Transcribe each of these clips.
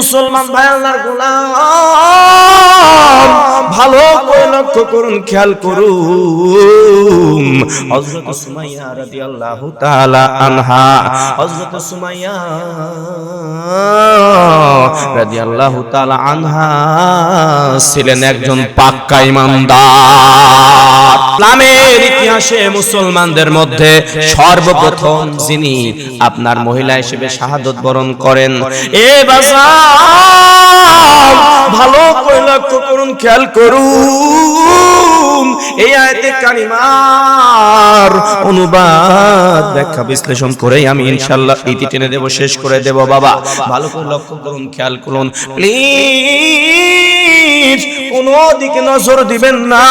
মুসলমান ভাই, আল্লাহর গোলাম। ভালো করে লক্ষ্য করুন, খেয়াল করুন। হযরত সুমাইয়া রাদিয়াল্লাহু তাআলা আনহা, হযরত সুমাইয়া রাদিয়াল্লাহু তাআলা আনহা ছিলেন একজন পাক্কা ইমানদার। ইসলামের ইতিহাসে মুসলমানদের মধ্যে সর্বপ্রথম যিনি আপনার মহিলা হিসেবে শাহাদত বরণ করেন। এ বাজার ভালো করে লক্ষ্য করুন, খেয়াল করুন। এই আয়াতে কারিমার অনুবাদ ব্যাখ্যা বিশ্লেষণ করেই আমি ইনশাল্লাহ ইতি টেনে দেব, শেষ করে দেব, বাবা। ভালো করে লক্ষ্য করুন, খেয়াল করুন। প্লিজ। দিকে নজর দিবেন না।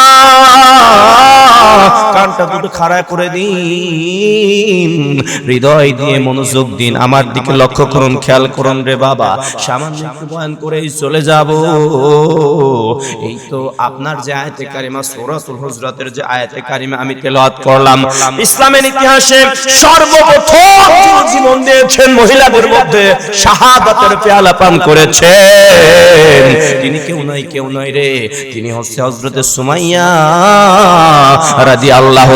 কানটা দুটো খাড়া করে দিন। হৃদয় দিয়ে মনোযোগ দিন। আমার দিকে লক্ষ্য করুন, খেয়াল করুন রে বাবা। সামান্য বয়ান করেই চলে যাব। এই তো আপনার যে আয়াতে কারিমা, সূরাতুল হুজরাতের যে আয়াতে কারিমা আমি তেলাওয়াত করলাম। ইসলামের ইতিহাসে সর্বপ্রথম জীবন দিয়েছেন মহিলাদের মধ্যে শাহাদাতের পেয়ালা পান করেছেন। তিনি কেউ নয় কেউ নয় রে। তিনি হচ্ছে হজরত সুমাইয়া রাজি আল্লাহ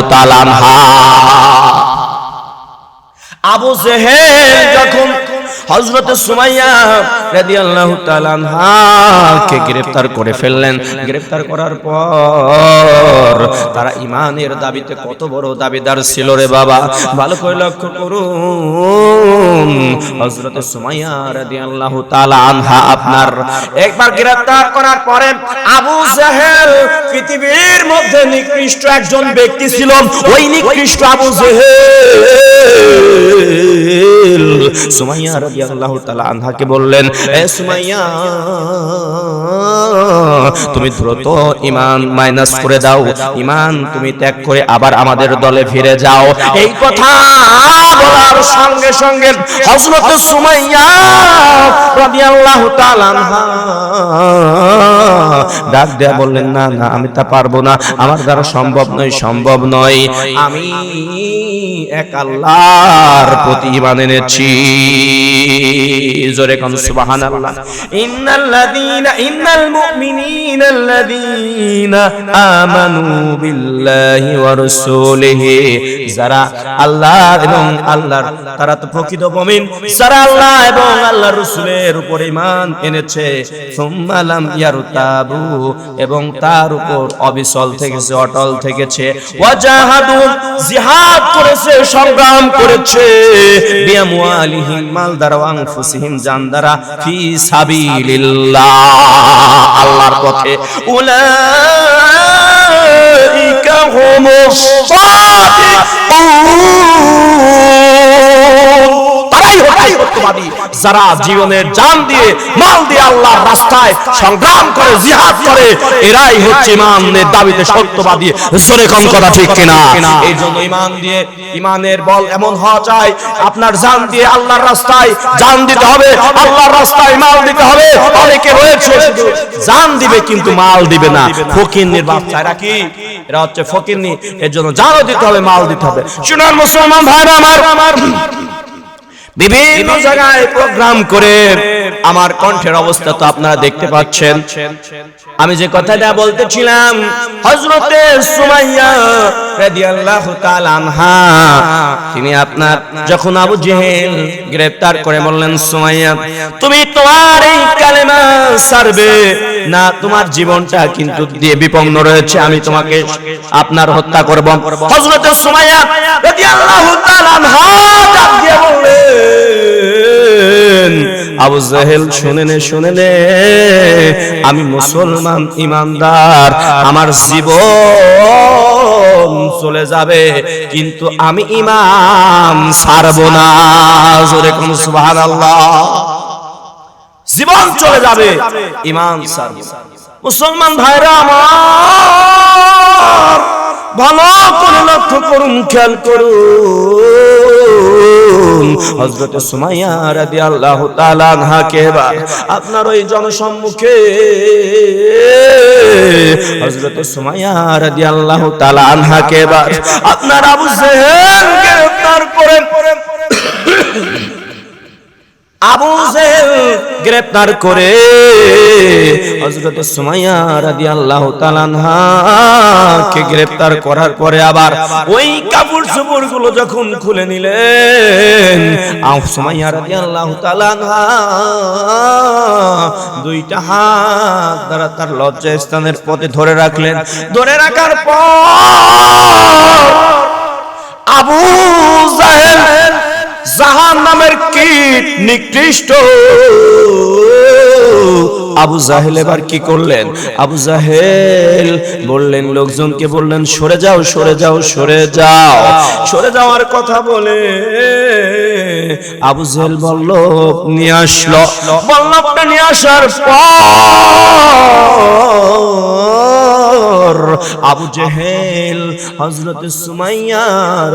আবু জেহেল যখন হযরত সুমাইয়া রাদিয়াল্লাহু তাআলা আনহাকে গ্রেফতার করে ফেললেন। গ্রেফতার করার পর তারা ঈমানের দাবিতে কত বড় দাবিদার ছিল রে বাবা। ভালো করে লক্ষ্য করুন। হযরত সুমাইয়া রাদিয়াল্লাহু তাআলা আনহা আপনার একবার গ্রেফতার করার পরে আবু জাহেল পৃথিবীর মধ্যে নিকৃষ্ট একজন ব্যক্তি ছিল। ওই নিকৃষ্ট আবু জাহেল সুমাইয়া রাদিয়াল্লাহু তাআলা আনহাকে বললেন, এ সুমাইয়া, তুমি দ্রুত মাইনাস করে দাও। তুমি ত্যাগ করে আবার আমাদের দলে ফিরে যাও। এই কথা বলার সঙ্গে সঙ্গে হযরত সুমাইয়া রাদিয়াল্লাহু তাআলা ডাক দেয়া বললেন, না না, আমি তা পারব না। আমার দ্বারা সম্ভব নয় সম্ভব নয়। আমি এক আল্লাহর প্রতি ঈমান এনেছি। জোরে কোন সুবহানাল্লাহ। ইন্নাল্লাযীনা ইন্নাল মুমিনিনাল্লাযীনা আমানু বিল্লাহি ওয়া রাসূলিহি। যারা আল্লাহ এবং আল্লাহর তারা তো প্রকৃত মুমিন। যারা আল্লাহ এবং আল্লাহর রাসূলের উপর ঈমান এনেছে সুম্মা লাম ইয়ারতাবু এবং তার উপর অবিচল থেকেছে অটল থেকেছে। ওয়াজাহাদু জিহাদ করেছে সংগ্রাম করেছে। বিয়ামওয়ালিহিম মাল দ্বারা ওয়া আনফুসিহিম জান ফি সাবিলিল্লাহ। আল্লাহর পথে উলাইকা হুমুস যারা জীবনের জান দিয়ে মাল দিয়ে আল্লাহর রাস্তায় সংগ্রাম করে জিহাদ করে এরাই হচ্ছে ইমানের দাবিতে সত্যবাদী। জোরে কোন কথা ঠিক কিনা? এই জন্য ইমান দিয়ে ইমানের বল এমন হওয়া চাই আপনার জান দিয়ে আল্লাহর রাস্তায় জান দিতে হবে আল্লাহর রাস্তায় মাল দিতে হবে। অনেকে রয়েছে শুধু জান দিবে কিন্তু মাল দিবে না। ফকিন্নির বাচ্চা এরা কি? এরা হচ্ছে ফকিন্নি এর জন্য জানও দিতে হবে মাল দিতে হবে। শুনুন মুসলমান ভাইরা আমার। বিভিন্ন জায়গায় প্রোগ্রাম করে আমার কণ্ঠের অবস্থা তো আপনারা দেখতে পাচ্ছেন। আমি যে কথাটা বলতেছিলাম হযরতে সুমাইয়া রাদিয়াল্লাহু তাআলা আনহা তিনি আপনার যখন আবু জেহেল গ্রেফতার করে বললেন সুমাইয়া তুমি তোমার এই কালেমা সারবে না তোমার জীবনটা কিন্তু দিয়ে বিপন্ন রয়েছে আমি তোমাকে আপনার হত্যা করব। হযরতে সুমাইয়া রাদিয়াল্লাহু তাআলা আনহা ডাক দিয়ে বললেন আবু জাহেল শুনে নে শুনে নে আমি মুসলমান ইমানদার, আমার জীবন চলে যাবে, কিন্তু আমি ইমান ছাড়ব না। জোরে কোন সুবহানাল্লাহ। জীবন চলে যাবে ইমান ছাড়ব। মুসলমান ভাইরা আমার, ভালো করে লক্ষ্য করুন, খেয়াল করুন। হযরত সুমাইয়া আপনার ওই জনসম্মুখে হযরত সুমাইয়া রাদিয়াল্লাহু তাআলা আনহাকে আপনার আবু জেহেল গ্রেফতার করেন আবু জেহেল গ্রেফতার করে। হযরত সুমাইয়া রাদিয়াল্লাহু তাআলা কে গ্রেফতার করার পরে আবার ওই কাপড় চোপড়গুলো যখন খুলে নিলেন আউ সুমাইয়া রাদিয়াল্লাহু তাআলা দুইটা হাত দ্বারা তার লজ্জা স্থানের পথে ধরে রাখলেন। ধরে রাখার পর আবু জাহেল জাহান নামের কীট নিকৃষ্ট। আবু জাহেল এবার কি করলেন? আবু জাহেল বললেন, লোকজনকে বললেন, সরে যাও সরে যাও সরে যাও। সরে যাওয়ার কথা বলে আবু জাহেল বলল নিয়ে বল্লভটা নিয়ে আসার পর আবু হযরত সুমাইয়া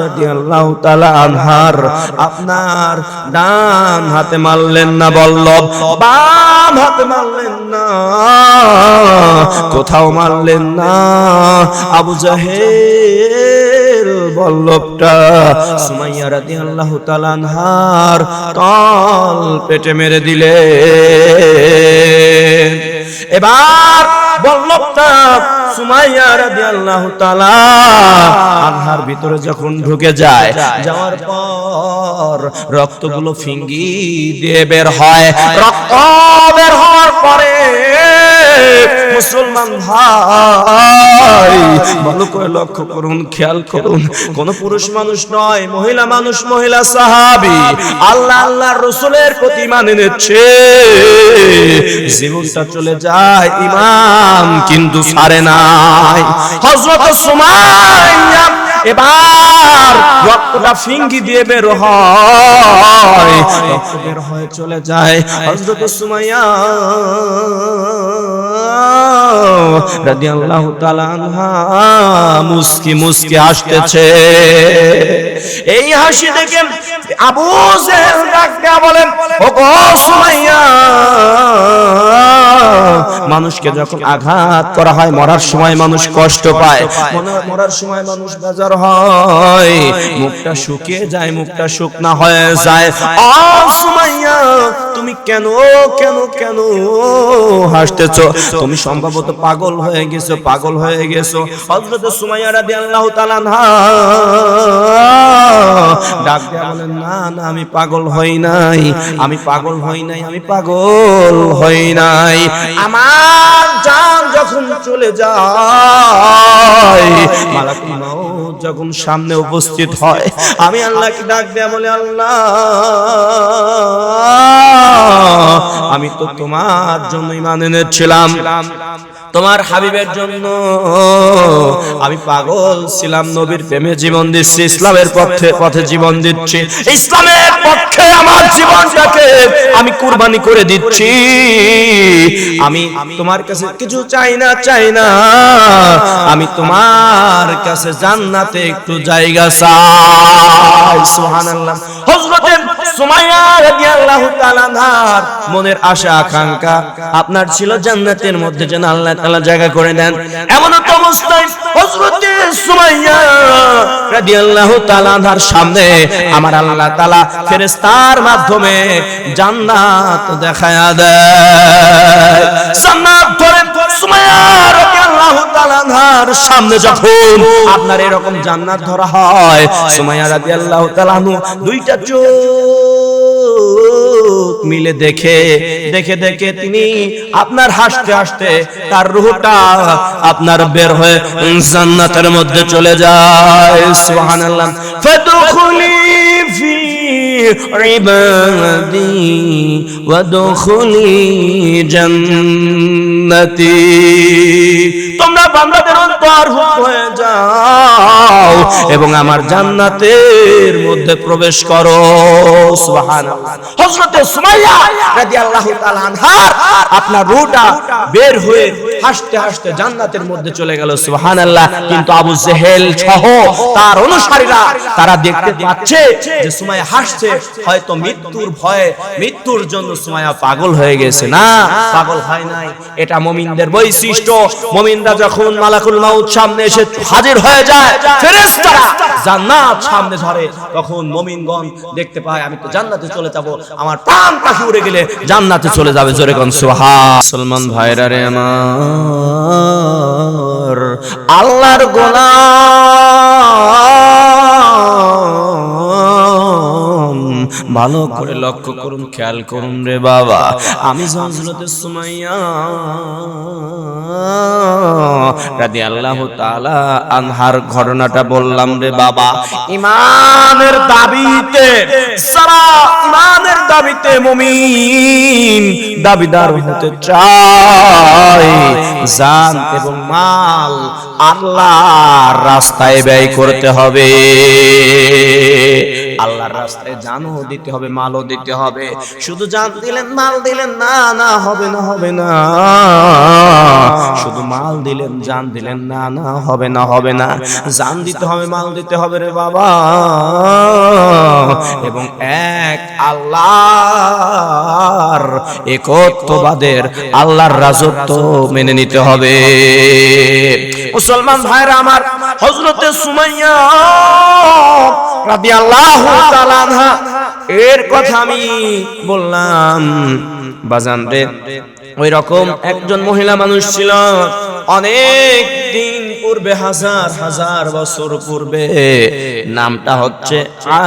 রাদিয়াল্লাহু তাআলা আনহার আপনার ডান হাতে মারলেন না বল্লভ? বাম হাতে মারলেন না। কোথাও মারলেন না। আবু জাহেল বল্লভটা সুমাইয়া রাদিয়াল্লাহু আল্লাহ তালানহার তল পেটে মেরে দিলে এবার বল্লভটা সুমাইয়া রাদিয়াল্লাহু তাআলা আনহার ভিতরে যখন ঢুকে যায়, যাওয়ার পর রক্তগুলো ফিঙ্গি দিয়ে বের হয়। রক্ত বের হওয়ার পরে মুসলমান ভাই, ভালো করে লক্ষ্য করুন, খেয়াল করুন। কোন পুরুষ মানুষ নয়, মহিলা মানুষ, মহিলা সাহাবি। আল্লাহ আল্লাহ রসুলের প্রতি মানে নিচ্ছে জীবনটা চলে যায় ইমান কিন্তু সারে নাই। হযরত সুমাইয়া এবার রক্তটা ফিঙ্গি দিয়ে বের হয় বের হয়ে চলে যায়। হযরত সুমাইয়া রাদিয়াল্লাহু তাআলা আনহা মুস্কি মুস্কি হাসতেছে। এই হাসি দেখে আবু জেহেল ডাক দেয়া বলেন ও গো সুমাইয়া, মানুষকে যখন আঘাত করা হয়, মরার সময় মানুষ কষ্ট পায়। মরার সময় মানুষ বেজার হয়। মুখটা শুকিয়ে যায়, মুখটা শুকনা হয়ে যায়। ও সুমাইয়া, তুমি কেন কেন কেন হাসতেছো? তুমি সম্ভবত পাগল হয়ে গেছো, পাগল হয়ে গেছো। হযরত সুমাইয়া রাদিয়াল্লাহু তাআলা ডাক দেয়া বলেন, না না, আমি পাগল হই নাই, আমি পাগল হই নাই, আমি পাগল হই নাই। আমার জান যখন চলে যায়, মালাকুল যখন সামনে উপস্থিত হয়, আমি আল্লাহকে ডাক দেয়া বলে, আল্লাহ, আমি তো তোমার জন্যই মানে এনেছিলাম। তোমার হাবিবের জন্য। আমি পাগল ছিলাম, নবীর প্রেমে জীবন দিচ্ছি, ইসলামের পথে পথে জীবন দিচ্ছি। ইসলামের পক্ষে আমার জীবনটাকে আমি কুরবানি করে দিচ্ছি। আমি তোমার কাছে কিছু চাই না চাই না। আমি তোমার কাছে জান্নাতে একটু জায়গা চাই। সুবহানাল্লাহ। হযরতে সুমাইয়া রাদিয়াল্লাহু তাআলা মনের আশা, আকাঙ্ক্ষা আপনার ছিল জান্নাতের মধ্যে যেন আল্লাহ তাআলা জায়গা করে দেন এমন অবস্থায় হযরত সুমাইয়া রাদিয়াল্লাহু তাআলা সামনে আমার আল্লাহ তাআলা ফেরেশতার মাধ্যমে জান্নাত দেখায়া দেয়। জান্নাত সুমাইয়া সামনে যখন আপনার এরকম জান্নাত ধরা হয় সুমাইয়া রাদিয়াল্লাহু তাআলা দুইটা চোখ মিলে দেখে দেখে দেখে তিনি আপনার হাসতে হাসতে তার রূহটা আপনার বের হয়ে জান্নাতের মধ্যে চলে যায়। সুবহানাল্লাহ। ফাদখুলি ইবাদি ওয়াদখুলি জান্নাতি তোমরা বান্দাদের অন্তর্ভুক্ত হয়ে যাও এবং আমার জান্নাতের মধ্যে প্রবেশ করো। সুবহানাল্লাহ। হযরতে সুমাইয়া রাদিয়াল্লাহু তাআলা আপনার রূহটা বের হয়ে হাসতে হাসতে জান্নাতের মধ্যে চলে গেল, সুবহানাল্লাহ। কিন্তু আবু জেহেল সহ তার অনুসারীরা, তারা দেখতে পাচ্ছে যে সুমাইয়া হাসছে, হয়তো মৃত্যুর ভয়ে, মৃত্যুর জন্য সুমাইয়া পাগল হয়ে গেছে। না, পাগল হয় নাই। এটা মুমিনদের বৈশিষ্ট্য। মুমিনরা যখন মালাকুল মাউত সামনে এসে হাজির হয়ে যায়, ফেরেশতারা জান্নাত সামনে ধরে। তখন মুমিনগণ দেখতে পায়, আমি তো জান্নাতে চলে যাব, আমার প্রাণ পাখি উড়ে গেলে জান্নাতে চলে যাবে। জোরে কোন, সুবহান। মুসলমান ভাইরা রে আমার। আল্লাহর গোলাম। ভালো করে লক্ষ্য করুন, খেয়াল করুন রে বাবা। আমি জঞ্জলতে সুমাইয়া রাদি আল্লাহ তাআলা আনহার ঘটনাটা বললাম রে বাবা। ইমানের দাবিতে সারা দাবিতে মুমিন দাবিদার হতে চায় জান এবং মাল আল্লাহর রাস্তায় ব্যয় করতে হবে। আল্লাহর রাস্তায় জানও দিতে হবে, মালও দিতে হবে। শুধু জান দিলেন, মাল দিলেন, না না, হবে না হবে না। শুধু মাল দিলেন, জান দিলেন, না না, হবে না হবে না। জান দিতে হবে, মাল দিতে হবে রে বাবা। এবং এক আল্লাহর একত্ববাদের আল্লাহর রাজত্ব মেনে নিতে হবে। মুসলমান ভাইরা আমার হজরতে সুমাইয়া রাদিয়াল্লাহু এর কথা আমি বললাম। বাজান রে ওই রকম একজন মহিলা মানুষ ছিল। অনেক দিন পূর্বে, হাজার হাজার বছর পূর্বে, নামটা হচ্ছে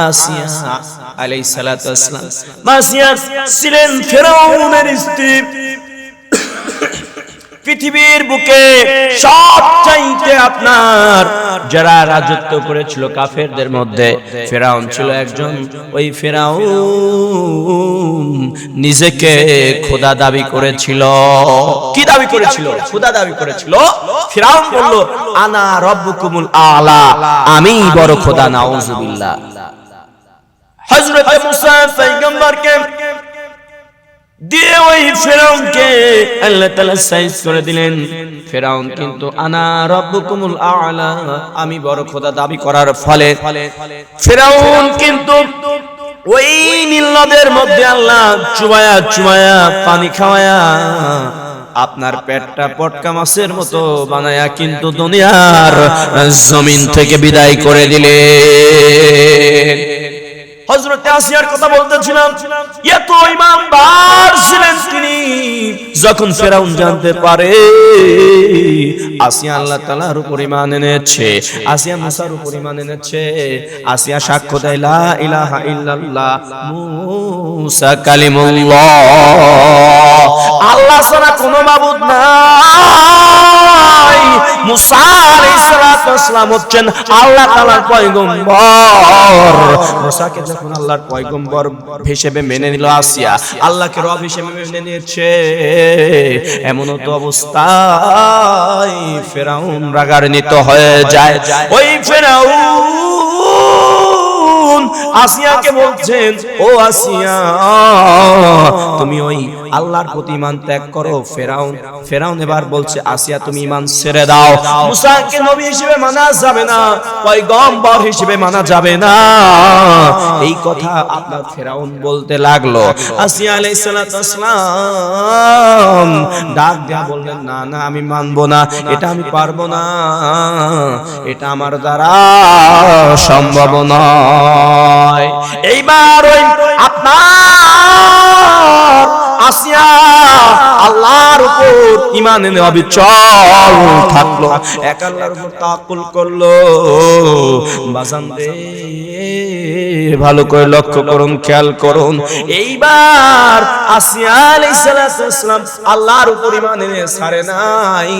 আসিয়া আলাইহিস সালাতু ওয়াসসালাম আসিয়া ছিলেন ফেরাউনের স্ত্রী। পৃথিবীর বুকে সব চাইতে আপনার। যারা রাজত্ব করেছিল কাফেরদের মধ্যে, ফেরাউন ছিল একজন ওই ফেরাউন নিজেকে খোদা দাবি করেছিল। কি দাবি করেছিল? খোদা দাবি করেছিল। ফেরাউন বলল, আনা রব্বুকুমুল আলা, আমি বড় খোদা, নাউজুবিল্লাহ। হযরত মুসা, পয়গম্বরকে দিয়ে ওই ফেরাউনকে আল্লাহ তাআলা সাইজ করে দিলেন। ফেরাউন কিন্তু আনা রব্বুকুমুল আলা, আমি বড় খোদা দাবি করার ফলে। ফেরাউন কিন্তু ওই নীল নদের মধ্যে আল্লাহ চুবায়া চুবায়া, পানি খাওয়ায়া, আপনার পেটটা পটকা মাছের মতো বানায়া কিন্তু দুনিয়ার জমিন থেকে বিদায় করে দিলেন। হজরতে আসিয়ার কথা বলতেছিলাম। এত ইমানদার ছিলেন তিনি, যখন ফেরাউন জানতে পারে, আসিয়া আল্লাহ তাআলার উপর ঈমান এনেছে, আসিয়া মুসার উপর ঈমান এনেছে, আসিয়া সাক্ষ্য দেয়, লা ইলাহা ইল্লাল্লাহ, মুসা কালিমুল্লাহ। আল্লাহ ছাড়া কোনো মাবুদ নাই। আল্লাহ আল্লাহর হিসেবে মেনে নিল আসিয়া, আল্লাহকে হিসেবে মেনে নিয়েছে। তো ফেরাউন রাগান্বিত হয়ে যায়। ওই ফেরাউন আসিয়াকে বলছেন, ও আসিয়া, তুমি ওই আল্লাহর প্রতি ত্যাগ করো, ফেরাউন। ফেরাউন এবার বলছে, আসিয়া, তুমি ছেড়ে দাও। মুসাকে নবী হিসেবে মানা যাবে না, পয়গম্বর হিসেবে মানা যাবে না। এই কথা আপনার ফেরাউন বলতে লাগল। আসিয়া আলাইহিস ওয়াসসালাম ডাক দেয়া বললেন, না না, আমি মানবো না, এটা আমি পারব না, এটা আমার দ্বারা সম্ভব এইবার ওই আপনার আসিয়া আল্লাহর উপর ইমান এনে অবিচল থাকল। এক আল্লাহর উপর তাকুল করল। ভালো করে লক্ষ্য করুন, খেয়াল করুন। এইবার আল্লাহর উপর ইমান এনে ছাড়ে নাই।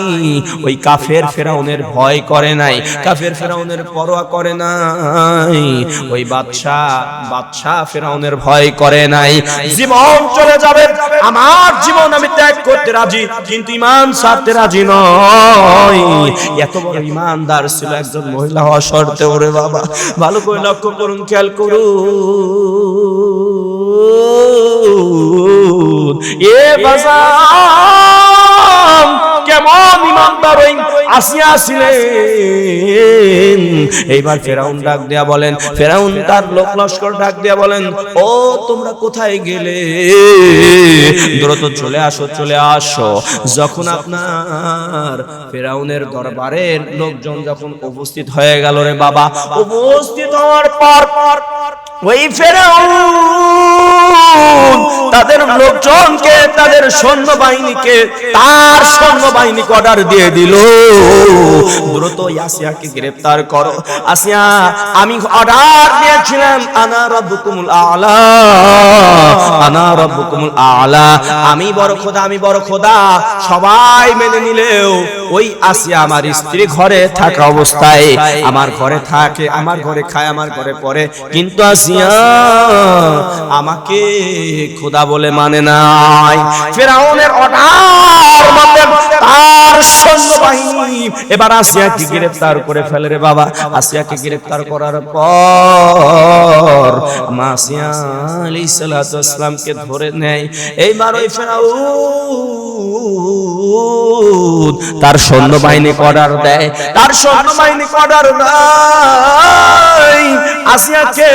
ওই কাফের ফেরাউনের ভয় করে নাই, কাফের ফেরাউনের পরোয়া করে নাই। ওই বাদশা বাদশা ফেরাউনের ভয় করে নাই। জীবন চলে যাবে। আমার জীবন আমি ত্যাগ করতে রাজি, কিন্তু ইমান ছাড়তে রাজি নয় এত বড় ইমানদার ছিল একজন মহিলা হওয়া শর্তে ওরে বাবা। ভালো করে লক্ষ্য করুন, খেয়াল করুন। এ বাজার কেমন ইমানদার ওই আসিয়া ছিলেন? এইবার ফেরাউন ডাক দেয়া বলেন, ফেরাউন তার লোক লস্কর ডাক দেয়া বলেন, ও, তোমরা কোথায় গেলে? দ্রুত চলে আসো চলে আসো। যখন আপনার ফেরাউনের দরবারের লোকজন যখন উপস্থিত হয়ে গেল রে বাবা, উপস্থিত হওয়ার পর, ওই ফেরাউন তাদের লোকজনকে, তাদের সৈন্য বাহিনীকে তার সৈন্য বাহিনীকে অর্ডার দিয়ে দিল। দ্রুত আসিয়াকে গ্রেফতার করো। আসিয়া, আমি অর্ডার দিয়েছিলাম, আনা রব্বুকুমুল আলা, আনা রব্বুকুমুল আলা। আমি বড় খোদা, আমি বড় খোদা, সবাই মেনে নিলেও ওই আসিয়া আমার স্ত্রী ঘরে থাকা অবস্থায়, আমার ঘরে থাকে, আমার ঘরে খায়, আমার ঘরে পড়ে। কিন্তু আসিয়া, আমাকে খোদা বলে মানে নাই। ফেরাউনের অর্ডার মতে তার সৈন্যবাহিনী এবার আসিয়াকে গ্রেফতার করে ফেলে রে বাবা। আসিয়াকে গ্রেফতার করার পর মাসিয়া আলাইহিস সালাতু ধরে নেয়। এইবার ওই ফেরাউন তার সৈন্যবাহিনী অর্ডার দেয়, তার সৈন্যবাহিনী অর্ডার দেয়। আসিয়াকে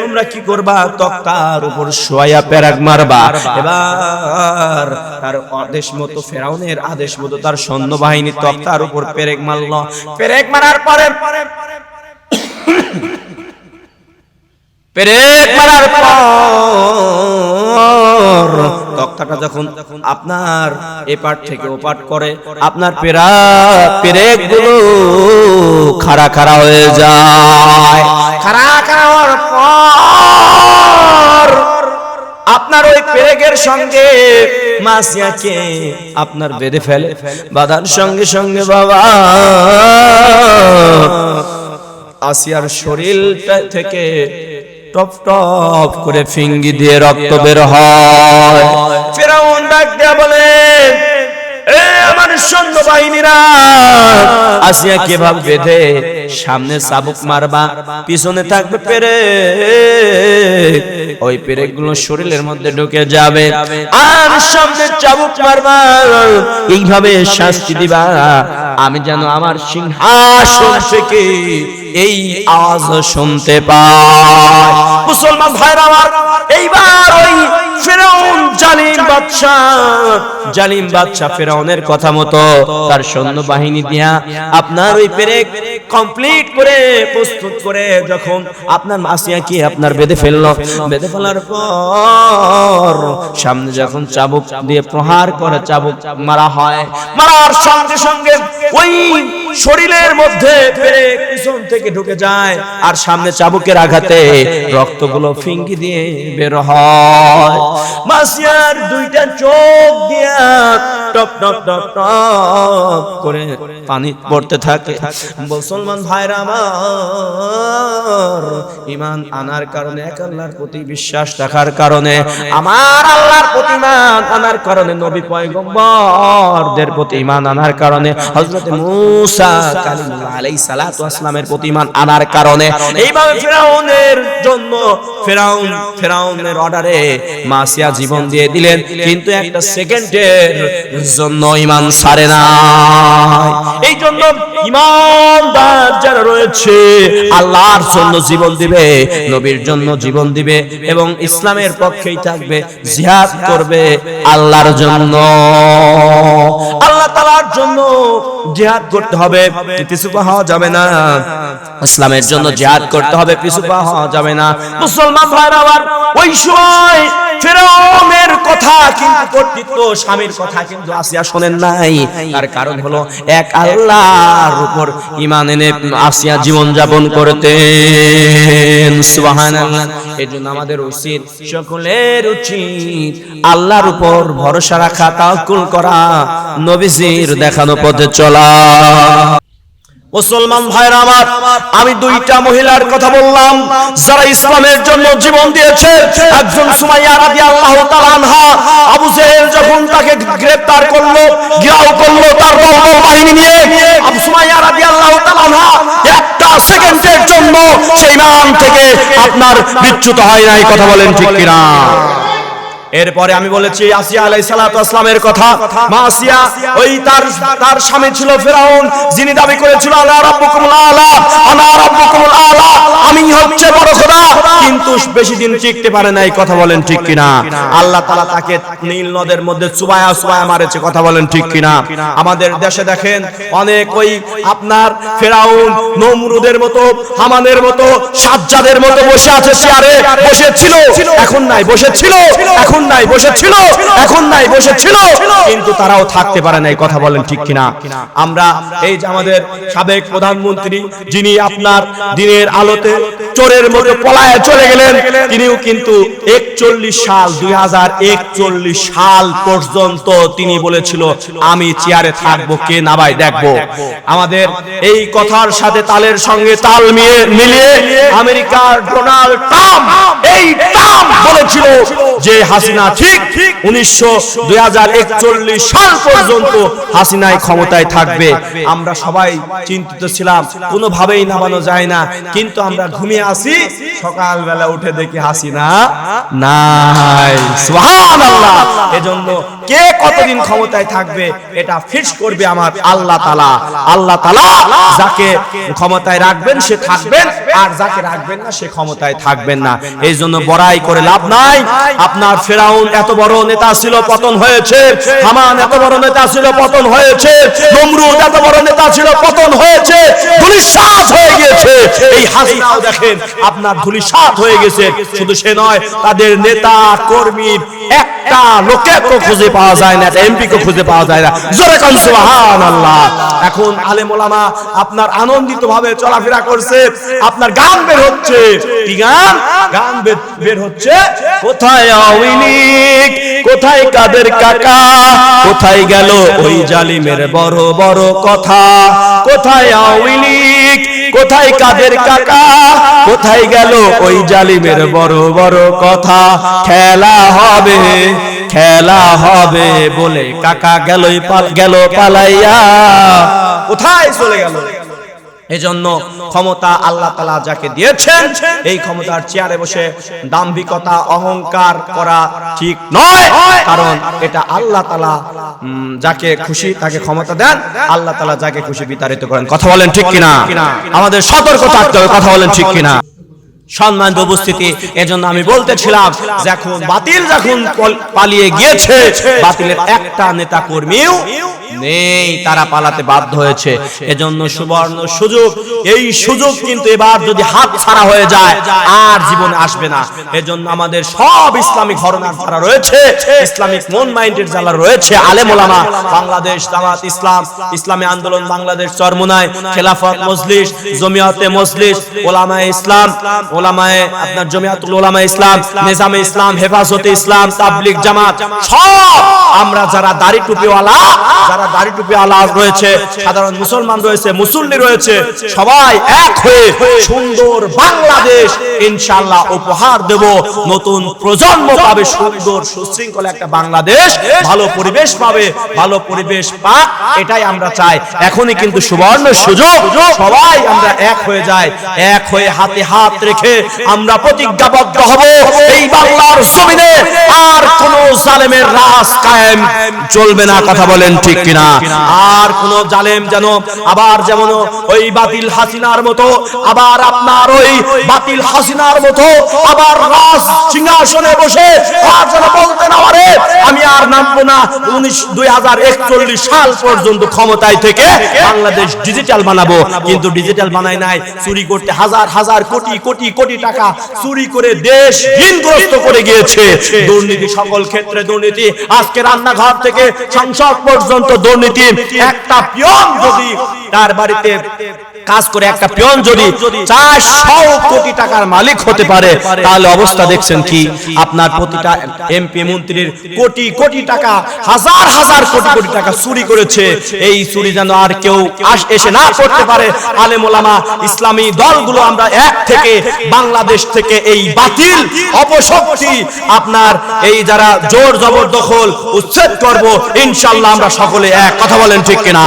তোমরা কি করবা? তক্তার উপর শোয়া প্যারাগ মারবা। এবার তার আদেশ মতো ফেরাউনের আদেশ মতো তার সৈন্যবাহিনী তক্তার উপর পেরেক মারলো। পেরেক মারার পরে পেরেক মারার পর তক্তাটা যখন আপনার এ পাট থেকে ও পাট করে, আপনার পেরা পেরেকগুলো খাড়া খাড়া হয়ে যায়। খাড়া খাড়া হওয়ার পর আপনার ওই পেরেকের সঙ্গে মাসিয়াকে আপনার বেঁধে ফেলে, বাধার সঙ্গে সঙ্গে বাবা, আসিয়ার শরীরটা থেকে টপ টপ করে ফিঙ্গি দিয়ে রক্ত বের হয়। ফেরাউন ডাক দেয়া বলে এ আমার সৈন্য বাহিনীরা আসিয়া কীভাবে বেঁধে সামনে চাবুক মারবা পিছনে থাকবে পেরে ওই পেরেকগুলো শরীরের মধ্যে ঢুকে যাবে। আর সামনে চাবুক মারবা এইভাবে শাস্তি দিবা। আমি যেন আমার সিংহাসন থেকে এই আওয়াজ শুনতে পাই। মুসলমান ভাইরা আমার জালিম বাদশা জালিম বাদশা ফেরাউনের কথা মতো, তার সৈন্য বাহিনী দিয়া আপনার ওই পেরেক কমপ্লিট করে, প্রস্তুত করে যখন আপনার আপনার বেঁধে ফেলল, বেঁধে ফেলার পর সামনে যখন চাবুক দিয়ে প্রহার করে, চাবুক মারা হয়, মারার সঙ্গে সঙ্গে ওই শরীরের মধ্যে পেরেক পিছন থেকে ঢুকে যায় আর সামনে চাবুকের আঘাতে রক্তগুলো ফিঙ্গি দিয়ে বের হয়। মাসিয়ার দুইটা চোখ দিয়া টপ টপ টপ টপ করে পানি পড়তে থাকে। মুসলমান ভাইরা আমার ইমান আনার কারণে এক আল্লাহর প্রতি বিশ্বাস রাখার কারণে, আমার আল্লাহর প্রতি ইমান আনার কারণে নবী পয়গম্বরদের প্রতি ইমান আনার কারণে হযরত মূসা জীবন দিয়ে দিলেন, কিন্তু একটা সেকেন্ডের জন্য ইমান সারে না। এই জন্য ইমানদার যারা রয়েছে, আল্লাহর জন্য জীবন দিবে, নবীর জন্য জীবন দিবে এবং ইসলামের পক্ষেই থাকবে, জিহাদ করবে আল্লাহর জন্য। আল্লাহ তাআলার জন্য জিহাদ করতে হবে। পিছু পা হওয়া যাবে না। ইসলামের জন্য জিহাদ করতে হবে পিছু পা হওয়া যাবে না। মুসলমান ভাইরা ওই সময় ফেরাউনের কথা কিন্তু কর্তৃত্ব, স্বামীর কথা কিন্তু আসিয়া শোনেন নাই। কারণ হলো, এক আল্লাহর উপর এনে আসিয়া জীবন যাপন করতেন। সুবহানাল্লাহ। এই জন্য আমাদের উচিত সকলের উচিত আল্লাহর উপর ভরসা রাখা তাকুল করা, নবীজির দেখানো পথে চলা। মুসলমান ভাইরা আমার, আমি দুইটা মহিলার কথা বললাম। যারা ইসলামের জন্য জীবন দিয়েছে, একজন সুমাইয়া রাদিয়াল্লাহু তাআলা আনহা আবু জেহেল যখন তাকে গ্রেফতার করল, ঘেরাও করল তার দলবল বাহিনী নিয়ে, আবু সুমাইয়া রাদিয়াল্লাহু তাআলা আনহা একটা সেকেন্ডের জন্য সেই নাম থেকে আপনার বিচ্যুত হয় নাই, কথা বলেন ঠিক কিনা? এরপরে আমি বলেছি, আসিয়া আলাই সালাতামের কথা। মা আসিয়া, ওই তার তার স্বামী ছিল ফেরাউন, যিনি দাবি করেছিল আল্লাহ রাব্বুকুমুল আলা আনা রাব্বুকুমুল আলা। আমি হচ্ছে বড় খোদা। কিন্তু বেশি দিন টিকতে পারে না এই কথা বলেন ঠিক কিনা? আল্লাহ তাআলা তাকে নীল নদের মধ্যে চুবায়া চুবায়া মারেছে, কথা বলেন ঠিক কিনা? আমাদের দেশে দেখেন, অনেক ওই আপনার ফেরাউন নমরুদের মতো, হামানের মতো, সাজ্জাদের মতো বসে আছে চেয়ারে বসে ছিল এখন নাই বসে ছিল এখন নাই বসে ছিল এখন নাই বসে ছিল কিন্তু তারাও থাকতে পারে নাই, কথা বলেন ঠিক কিনা? আমরা এই যে আমাদের সাবেক প্রধানমন্ত্রী, যিনি আপনার দিনের আলোতে চোরের মতো পলায় চলে গেলেন। তিনিও কিন্তু একচল্লিশ সাল, দুই সাল পর্যন্ত তিনি বলেছিল, আমি চেয়ারে থাকব, কে নাবাই দেখব? আমাদের এই কথার সাথে তালের সঙ্গে তাল মিলিয়ে আমেরিকার ডোনাল্ড ট্রাম্প এই ট্রাম্প বলেছিল যে হাসিনা ঠিক উনিশশো সাল পর্যন্ত হাসিনায় ক্ষমতায় থাকবে। আমরা সবাই চিন্তিত ছিলাম, কোনোভাবেই নামানো যায় না। কিন্তু আমরা ঘুমিয়ে আসি সকালবেলা উঠে দেখি হাসিনা নাই। এজন্য কে কতদিন ক্ষমতায় থাকবে এটা ফিক্স করবে আমার আল্লাহ তালা আল্লাহ তালা যাকে ক্ষমতায় রাখবেন, সে থাকবেন, আর যাকে রাখবেন না, সে ক্ষমতায় থাকবেন না। এই জন্য বড়াই করে লাভ নাই। আপনার ফেরাউন এত বড় নেতা ছিল, পতন হয়েছে। হামান এত বড় নেতা ছিল, পতন হয়েছে। নমরুদ এত বড় নেতা ছিল, পতন হয়েছে। হয়ে গিয়েছে এই হাসিনাও দেখেন, আপনার ধুলিসাৎ হয়ে গেছে। শুধু সে নয়, তাদের নেতা, কর্মী, একটা লোকে তো খুঁজে পাওয়া যায় না এমপি কে খুঁজে পাওয়া যায় না। জোরে কান, সুবহানাল্লাহ। এখন আলেম ওলামা আপনার আনন্দিত ভাবে চলাফেরা করছে। আপনার গান বের হচ্ছে। কি গান? গান বের- হচ্ছে। কোথায় আওয়ামী কোথায় কাদের কাকা? কোথায় গেল ওই জালিমের বড় বড় কথা? কোথায় আওয়ামী কোথায় কাদের কাকা? কোথায় গেল ওই জালিমের বড় বড় কথা? খেলা হবে খেলা হবে বলে কাকা গেল গেল পালাইয়া। কোথায় চলে গেল? এজন্য ক্ষমতা আল্লাহ তালা যাকে দিয়েছেন, এই ক্ষমতার চেয়ারে বসে দাম্ভিকতা, অহংকার করা ঠিক নয়। কারণ এটা আল্লাহ তালা যাকে খুশি তাকে ক্ষমতা দেন, আল্লাহ তালা যাকে খুশি বিতাড়িত করেন। কথা বলেন ঠিক কিনা? আমাদের সতর্ক থাকতে হবে, কথা বলেন ঠিক কিনা? সম্মানিত উপস্থিতি, এজন্য আমি বলতেছিলাম যখন বাতিল যখন পালিয়ে গিয়েছে, বাতিলের একটা নেতা কর্মীও নেই, তারা পালাতে বাধ্য হয়েছে। এজন্য সুবর্ণ সুযোগ, এই সুযোগ কিন্তু এবার যদি হাত ছাড়া হয়ে যায়, আর জীবনে আসবে না। এজন্য আমাদের সব ইসলামিক ঘরনার যারা রয়েছে, ইসলামিক মন মাইন্ডের যারা রয়েছে। আলেম ওলামা, বাংলাদেশ জামাত ইসলাম, ইসলামী আন্দোলন বাংলাদেশ চরমুনায় খেলাফত মজলিস, জমিয়তে মজলিস, ওলামায়ে ইসলাম, ওলামায়ে আপনার জমিয়াতুল ওলামা ইসলাম, নিজামে ইসলাম, হেফাজতে ইসলাম, তাবলিগ জামাত, সব আমরা যারা দাড়ি টুপিওয়ালা, যারা দাড়ি টুপিওয়ালা রয়েছে, সাধারণ মুসলমান রয়েছে, মুসল্লি রয়েছে, সবাই এক হয়ে সুন্দর বাংলাদেশ ইনশাআল্লাহ উপহার দেব। নতুন প্রজন্ম পাবে সুন্দর, সুশৃঙ্খল একটা বাংলাদেশ, ভালো পরিবেশ পাবে, ভালো পরিবেশ পাক, এটাই আমরা চাই। এখনই কিন্তু সুবর্ণ সুযোগ, সবাই আমরা এক হয়ে যাই, এক হয়ে হাতে হাত রেখে আমরা প্রতিজ্ঞাবদ্ধ হব। এই বাংলার জমিনে আর কোন জালেমের রাজ কায়েম চলবে না, কথা বলেন ঠিক কিনা? আর কোন জালেম যেন আবার যেমন ওই বাতিল হাসিনার মতো, আবার আপনার ওই বাতিল হাসিনার মতো, আবার সিংহাসনে বসে আর যেন বলতে না পারে, আমি আর নামবো না। উনিশ সাল পর্যন্ত ক্ষমতায় থেকে বাংলাদেশ ডিজিটাল বানাবো। কিন্তু ডিজিটাল বানাই নাই, চুরি করতে হাজার হাজার কোটি কোটি কোটি টাকা চুরি করে দেশ ঋণগ্রস্ত করে গিয়েছে। দুর্নীতি সকল ক্ষেত্রে দুর্নীতি। আজকে রান্নাঘর থেকে সংসদ পর্যন্ত দুর্নীতি। একটা পিয়ন যদি তার বাড়িতে কাজ করে একটা পিয়ন যদি চারশো কোটি টাকার মালিক হতে পারে, তাহলে অবস্থা দেখছেন কি? আপনার প্রতিটা এমপি, মন্ত্রীর কোটি কোটি টাকা, হাজার হাজার কোটি কোটি টাকা চুরি করেছে। এই চুরি যেন আর কেউ এসে না করতে পারে। আলেম ওলামা, ইসলামী দলগুলো আমরা এক থেকে, বাংলাদেশ থেকে এই বাতিল অপশক্তি আপনার এই যারা জোর জবরদখল, উচ্ছেদ করব, ইনশাল্লাহ আমরা সকলে এক। কথা বলেন ঠিক কিনা?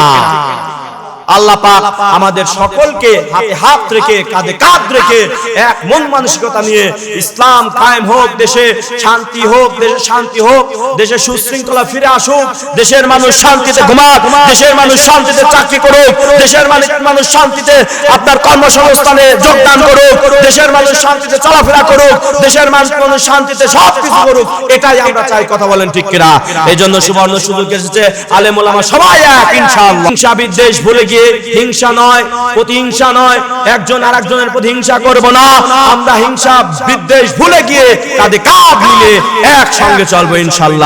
আল্লাহ পাক আমাদের সকলকে হাতে হাত রেখে কাঁধে কাঁধ রেখে এক মন মানসিকতা নিয়ে ইসলাম কায়েম হোক দেশে শান্তি হোক দেশে শান্তি হোক দেশে সুশৃঙ্খলা ফিরে আসুক দেশের মানুষ শান্তিতে ঘুমাক দেশের মানুষ শান্তিতে চাকরি করুক দেশের মানুষ শান্তিতে আপনার কর্মসংস্থানে যোগদান করুক দেশের মানুষ শান্তিতে চলাফেরা করুক দেশের মানুষ মানুষ শান্তিতে সব কিছু করুক এটাই আমরা চাই কথা বলেন ঠিক কিনা এই জন্য সুবর্ণ সুযোগ এসেছে আলেম ওলামা সবাই এক ইনশাআল্লাহ হিংসা বিদ্বেষ ভুলে গিয়ে হিংসা নয়, প্রতিহিংসা নয়। একজন আর একজনের প্রতি হিংসা করব না। আমরা হিংসা বিদ্বেষ ভুলে গিয়ে তাদের কাঁধ মিলে একসঙ্গে চলবো ইনশাআল্লাহ